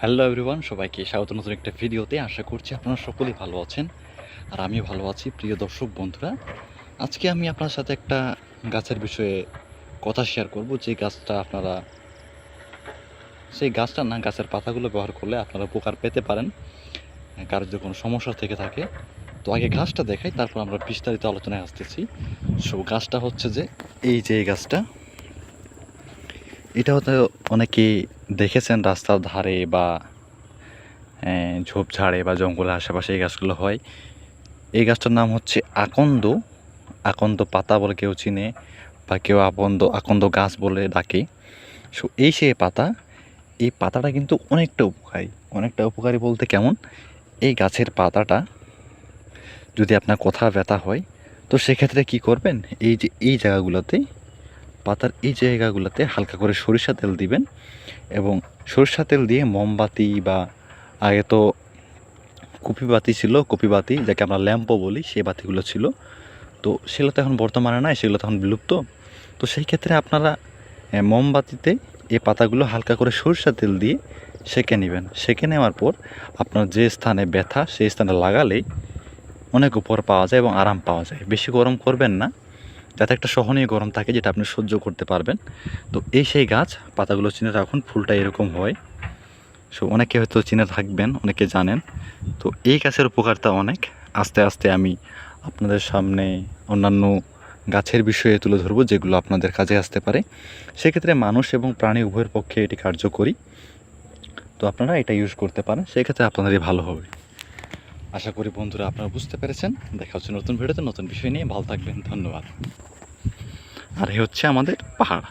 Hello everyone সবাইকে স্বাগত নতুন একটা ভিডিওতে। আশা করছি আপনারা সকলেই ভালো আছেন। আর আমি ভালো আছি, প্রিয় দর্শক বন্ধুরা। আজকে আমি আপনার সাথে একটা গাছের বিষয়ে কথা শেয়ার করব। যে গাছটা আপনারা, সেই গাছটা না, গাছের পাতাগুলো ব্যবহার করলে আপনারা উপকার পেতে পারেন। কারও যদি কোনো সমস্যা থেকে থাকে। তো আগে গাছটা দেখাই, তারপর আমরা বিস্তারিত আলোচনায় আসতেছি। সো গাছটা হচ্ছে যে, এই যে এই গাছটা, এটা হয়তো অনেকেই দেখেছেন রাস্তার ধারে বা ঝোপঝাড়ে বা জঙ্গলের আশেপাশে এই গাছগুলো হয়? এই গাছটার নাম হচ্ছে আকন্দ। আকন্দ পাতা বলে কেউ চিনে বা কেউ আকন্দ আকন্দ গাছ বলে ডাকে। সো, এই সে পাতা, এই পাতাটা কিন্তু অনেকটা উপকারী। অনেকটা উপকারী বলতে কেমন? এই গাছের পাতাটা যদি আপনার কোথাও ব্যথা হয়, তো সেক্ষেত্রে কি করবেন? এই যে, এই জায়গাগুলোতে পাতার এই জায়গাগুলোতে হালকা করে সরিষা তেল দিবেন এবং সরিষা তেল দিয়ে মোমবাতি বা আগে তো কপি বাতি ছিল, কপি বাতি যাকে আমরা ল্যাম্পও বলি, সেই বাতিগুলো ছিল। তো সেগুলো তো এখন বর্তমানে নাই, সেগুলো তখন বিলুপ্ত। তো সেই ক্ষেত্রে আপনারা মোমবাতিতে এই পাতাগুলো হালকা করে সরিষা তেল দিয়ে সেঁকে নেবেন। সেঁকে নেওয়ার পর আপনার যে স্থানে ব্যথা, সেই স্থানে লাগালেই অনেক উপর পাওয়া যায় এবং আরাম পাওয়া যায়। বেশি গরম করবেন না। যাতে একটা সহনীয় গরম থাকে যেটা আপনি সহ্য করতে পারবেন। তো এই সেই গাছ, পাতাগুলো চিনে রাখুন, ফুলটা এরকম হয়। সো অনেকে হয়তো চিনে থাকবেন, অনেকে জানেন। তো এই গাছের উপকারিতা অনেক। আস্তে আস্তে আমি আপনাদের সামনে অন্যান্য গাছের বিষয়ে তুলে ধরবো, যেগুলো আপনাদের কাজে আসতে পারে। সেক্ষেত্রে মানুষ এবং প্রাণী উভয়ের পক্ষে এটি কার্যকরী। তো আপনারা এটা ইউজ করতে পারেন, সেক্ষেত্রে আপনাদেরই ভালো হবে। আশা করি বন্ধুরা আপনারা বুঝতে পেরেছেন। দেখা হচ্ছে নতুন ভিডিওতে নতুন বিষয় নিয়ে। ভালো থাকবেন, ধন্যবাদ। আর এ হচ্ছে আমাদের পাহাড়।